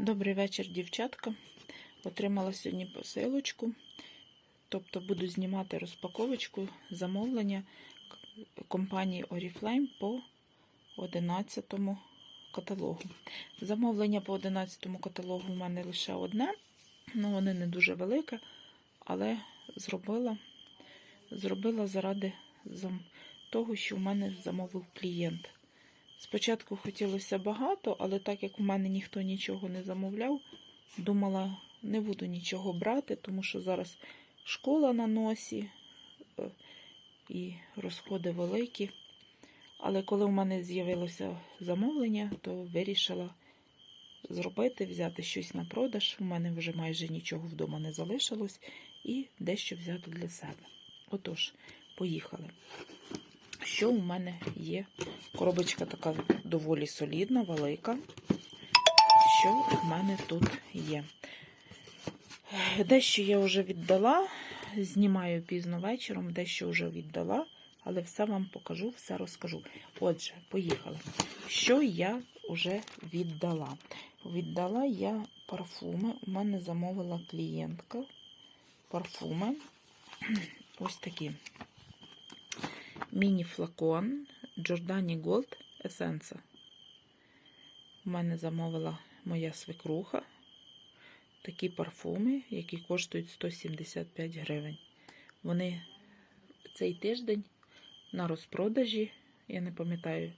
Добрий вечір, дівчатка. Отримала сьогодні посилочку. Тобто буду знімати розпаковочку замовлення компанії Oriflame по 11 каталогу. Замовлення по 11 каталогу в мене лише одне, ну воно не дуже велике, але зробила, зробила заради того, що в мене замовив клієнт. Спочатку хотілося багато, але так як в мене ніхто нічого не замовляв, думала, не буду нічого брати, тому що зараз школа на носі е, і розходи великі. Але коли в мене з'явилося замовлення, то вирішила зробити, взяти щось на продаж. У мене вже майже нічого вдома не залишилось, і дещо взяти для себе. Отож, поїхали. Що у мене є? Коробочка така доволі солідна, велика. Що в мене тут є? Дещо я вже віддала, знімаю пізно вечором, дещо вже віддала, але все вам покажу, все розкажу. Отже, поїхали. Що я вже віддала? Віддала я парфуми. У мене замовила клієнтка парфуми. Ось такі міні-флакон Giordani Gold Essence. У мене замовила моя свекруха такі парфуми, які коштують 175 гривень. Вони цей тиждень на розпродажі, я не пам'ятаю,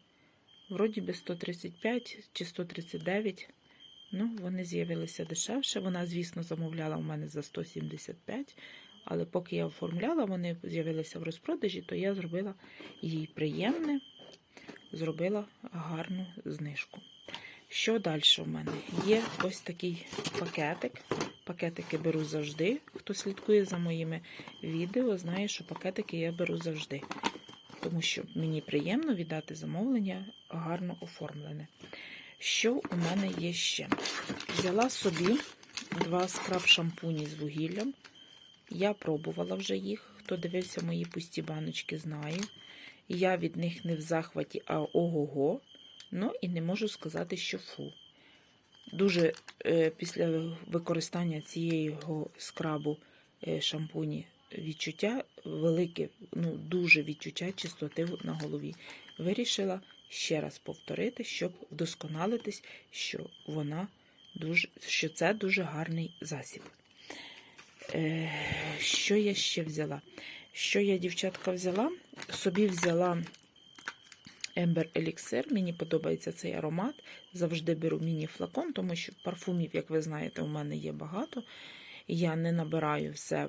вроді би 135 чи 139. Ну, вони з'явилися дешевше. Вона, звісно, замовляла у мене за 175, але поки я оформляла, вони з'явилися в розпродажі, то я зробила їй приємне, зробила гарну знижку. Що далі в мене? Є ось такий пакетик. Пакетики беру завжди. Хто слідкує за моїми відео, знає, що пакетики я беру завжди. Тому що мені приємно віддати замовлення гарно оформлене. Що у мене є ще? Взяла собі два скраб шампуні з вугіллям. Я пробувала вже їх. Хто дивився мої пусті баночки, знає. Я від них не в захваті, а ого-го. Ну і не можу сказати, що фу. Дуже е, після використання цієї скрабу е, шампуні відчуття велике, ну дуже відчуття чистоти на голові. Вирішила ще раз повторити, щоб вдосконалитись, що вона дуже, що це дуже гарний засіб. Е, що я ще взяла? Що я, дівчатка, взяла? Собі взяла Ембер Еліксир. Мені подобається цей аромат. Завжди беру міні-флакон, тому що парфумів, як ви знаєте, у мене є багато. Я не набираю все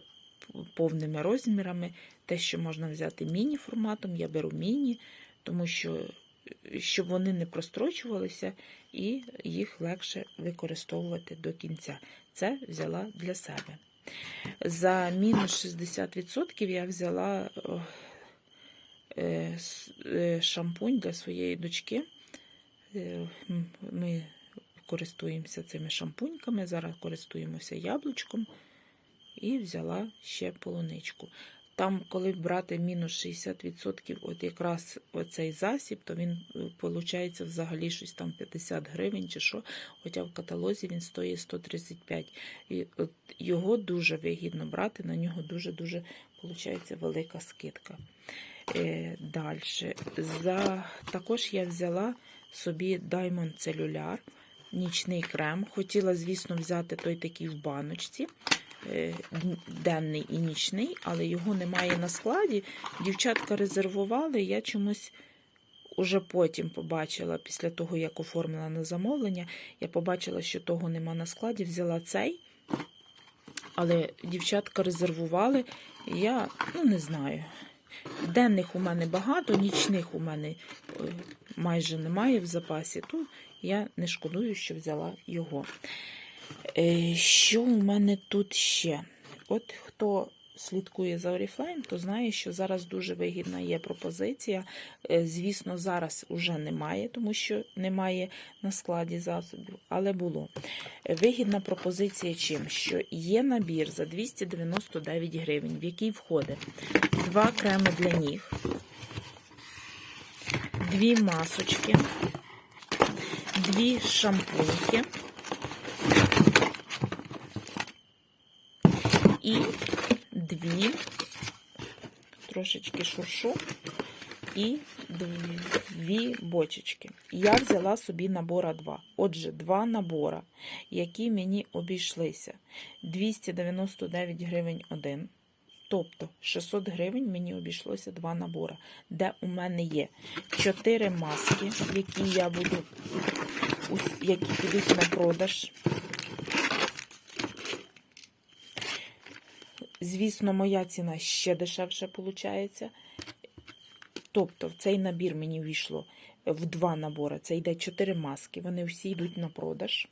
повними розмірами. Те, що можна взяти міні-форматом, я беру міні, тому що щоб вони не прострочувалися і їх легше використовувати до кінця. Це взяла для себе. За мінус 60% я взяла е, е, шампунь для своєї дочки. Е, Ми користуємося цими шампуньками, зараз користуємося яблучком і взяла ще полуничку. Там, коли брати мінус 60%, от якраз оцей засіб, то він виходить взагалі щось там 50 гривень чи що, хоча в каталозі він стоїть 135. І от його дуже вигідно брати, на нього дуже-дуже виходить велика скидка. Е, Далі. За... Також я взяла собі Diamond Cellular, нічний крем. Хотіла, звісно, взяти той такий в баночці. Е, Денний і нічний, але його немає на складі. Дівчатка резервували, я чомусь уже потім побачила, після того, як оформила на замовлення, я побачила, що того нема на складі, взяла цей. Але дівчатка резервували, я ну не знаю. Денних у мене багато, нічних у мене е, майже немає в запасі, то я не шкодую, що взяла його. Е, Що у мене тут ще? От хто слідкує за Oriflame, то знає, що зараз дуже вигідна є пропозиція. Е, Звісно, зараз уже немає, тому що немає на складі засобів, але було. Е, Вигідна пропозиція чим? Що є набір за 299 гривень, в який входить два креми для ніг, дві масочки, дві шампуньки, трошечки шуршу і дві бочечки. Я взяла собі набора два. Отже, два набора, які мені обійшлися. 299 гривень один. Тобто 600 гривень мені обійшлося два набори, де у мене є 4 маски, які я буду, які підуть на продаж. Звісно, моя ціна ще дешевше виходить. Тобто, в цей набір мені війшло в два набори. Це йде 4 маски, вони всі йдуть на продаж.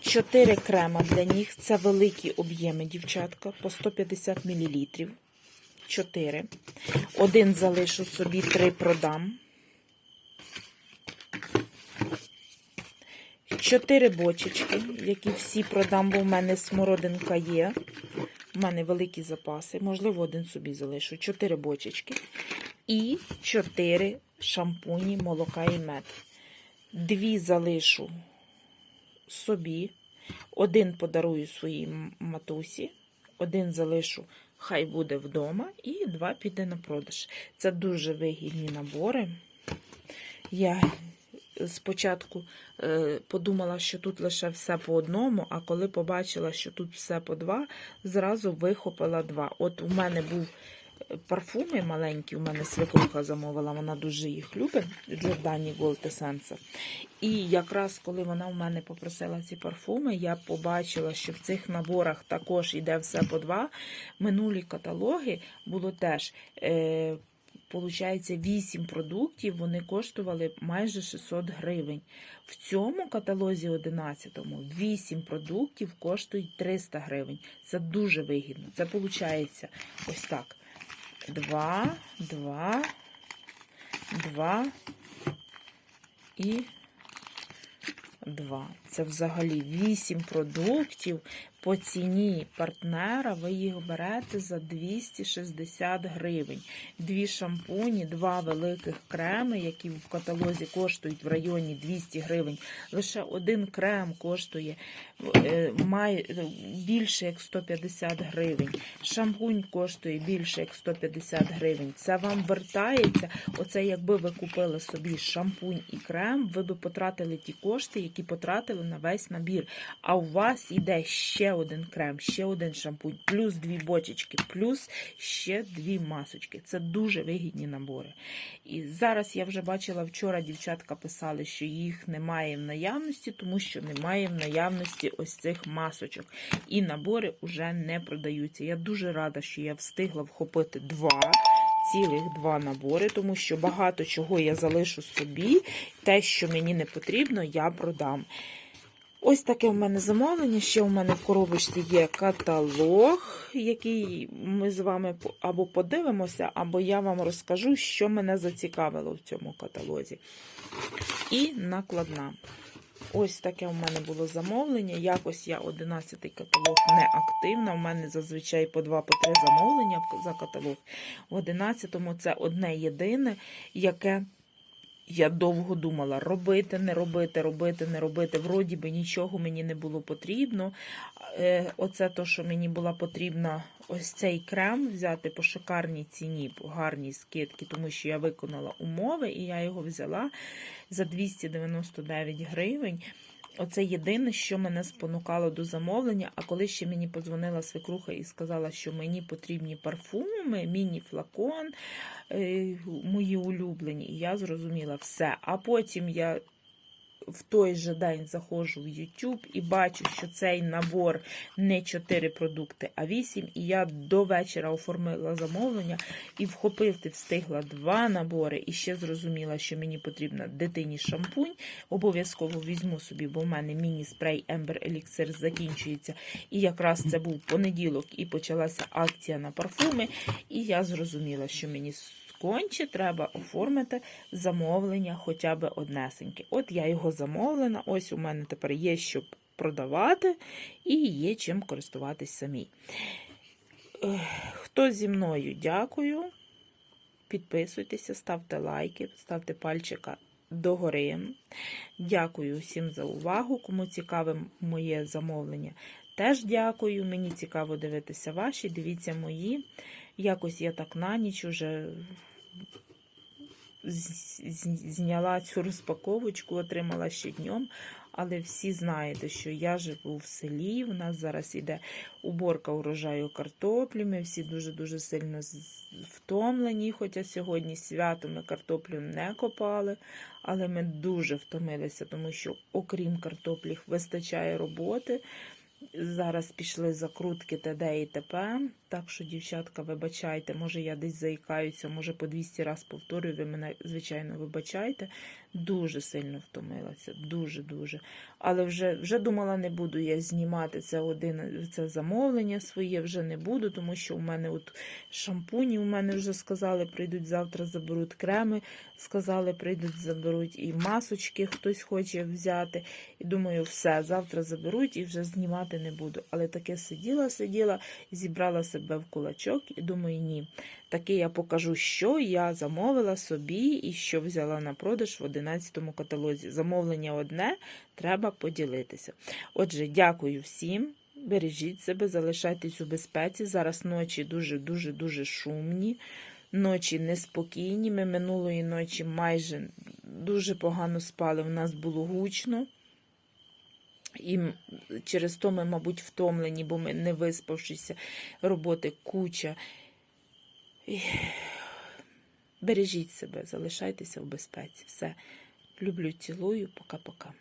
4 крема для них. Це великі об'єми, дівчатка, по 150 мл. 4. Один залишу собі, 3 продам. 4 бочечки, які всі продам, бо в мене смородинка є. У мене великі запаси, можливо, один собі залишу. 4 бочечки. І 4 шампуні, молока і мед. Дві залишу собі, один подарую своїй матусі, один залишу, хай буде вдома, і два піде на продаж. Це дуже вигідні набори. Я спочатку е, подумала, що тут лише все по одному, а коли побачила, що тут все по два, зразу вихопила два. От у мене був е, парфуми маленькі, у мене свекруха замовила, вона дуже їх любить, Giordani Gold Essence. І якраз коли вона в мене попросила ці парфуми, я побачила, що в цих наборах також йде все по два. Минулі каталоги було теж. Е, Получається, 8 продуктів вони коштували майже 600 гривень. В цьому каталозі 11 8 продуктів коштують 300 гривень. Це дуже вигідно. Це виходить ось так. 2, 2, 2 і 2. Це взагалі 8 продуктів по ціні партнера. Ви їх берете за 260 гривень. Дві шампуні, два великих креми, які в каталозі коштують в районі 200 гривень. Лише один крем коштує е, має е, більше як 150 гривень. Шампунь коштує більше як 150 гривень. Це вам вертається. Оце якби ви купили собі шампунь і крем, ви би потратили ті кошти, які потратили на весь набір. А у вас йде ще один крем, ще один шампунь, плюс дві бочечки, плюс ще дві масочки. Це дуже вигідні набори. І зараз я вже бачила вчора, дівчатка писали, що їх немає в наявності, тому що немає в наявності ось цих масочок. І набори вже не продаються. Я дуже рада, що я встигла вхопити два. Цілих два набори, тому що багато чого я залишу собі. Те, що мені не потрібно, я продам. Ось таке в мене замовлення. Ще у мене в коробочці є каталог, який ми з вами або подивимося, або я вам розкажу, що мене зацікавило в цьому каталозі. І накладна. Ось таке у мене було замовлення. Якось я 11-й каталог не активна. У мене зазвичай по 2 по 3 замовлення за каталог. В 11-му це одне єдине, яке я довго думала, робити, не робити, робити, не робити. Вроді би нічого мені не було потрібно. Е, Оце то, що мені була потрібна, ось цей крем взяти по шикарній ціні, по гарній скидці, тому що я виконала умови і я його взяла за 299 гривень. Оце єдине, що мене спонукало до замовлення. А коли ще мені подзвонила свекруха і сказала, що мені потрібні парфуми, міні-флакон, е, мої улюблені, і я зрозуміла все. А потім я в той же день заходжу в YouTube і бачу, що цей набор не 4 продукти, а 8. І я до вечора оформила замовлення і вхопити встигла два набори. І ще зрозуміла, що мені потрібна дитині шампунь. Обов'язково візьму собі, бо в мене міні-спрей Ember Elixir закінчується. І якраз це був понеділок, і почалася акція на парфуми. І я зрозуміла, що мені конче треба оформити замовлення хоча б однесеньке. От я його замовлена, ось у мене тепер є що продавати і є чим користуватись самій. Хто зі мною, дякую. Підписуйтеся, ставте лайки, ставте пальчика догори. Дякую всім за увагу. Кому цікаве моє замовлення, теж дякую. Мені цікаво дивитися ваші. Дивіться мої. Якось я так на ніч уже зняла цю розпаковочку, отримала ще днем. Але всі знаєте, що я живу в селі. У нас зараз іде уборка урожаю картоплі. Ми всі дуже-дуже сильно втомлені. Хоча сьогодні свято ми картоплю не копали, але ми дуже втомилися, тому що окрім картоплі вистачає роботи. Зараз пішли закрутки ТД і ТП. Так що, дівчатка, вибачайте, може я десь заїкаюся, може по 200 раз повторюю, ви мене, звичайно, вибачайте. Дуже сильно втомилася, дуже-дуже. Але вже, вже думала, не буду я знімати це один це замовлення своє, вже не буду, тому що у мене от шампуні, у мене вже сказали, прийдуть завтра, заберуть креми, сказали, прийдуть, заберуть і масочки, хтось хоче взяти. І думаю, все, завтра заберуть і вже знімати не буду. Але таке сиділа, сиділа, зібрала себе в кулачок і думаю, ні. Таки я покажу, що я замовила собі і що взяла на продаж в 11 каталозі. Замовлення одне, треба поділитися. Отже, дякую всім. Бережіть себе, залишайтесь у безпеці. Зараз ночі дуже-дуже дуже шумні, ночі неспокійні. Ми минулої ночі майже дуже погано спали. У нас було гучно. І через то ми, мабуть, втомлені, бо ми не виспавшися, роботи куча. І Бережіть себе, залишайтеся в безпеці. Все. Люблю, цілую, пока-пока.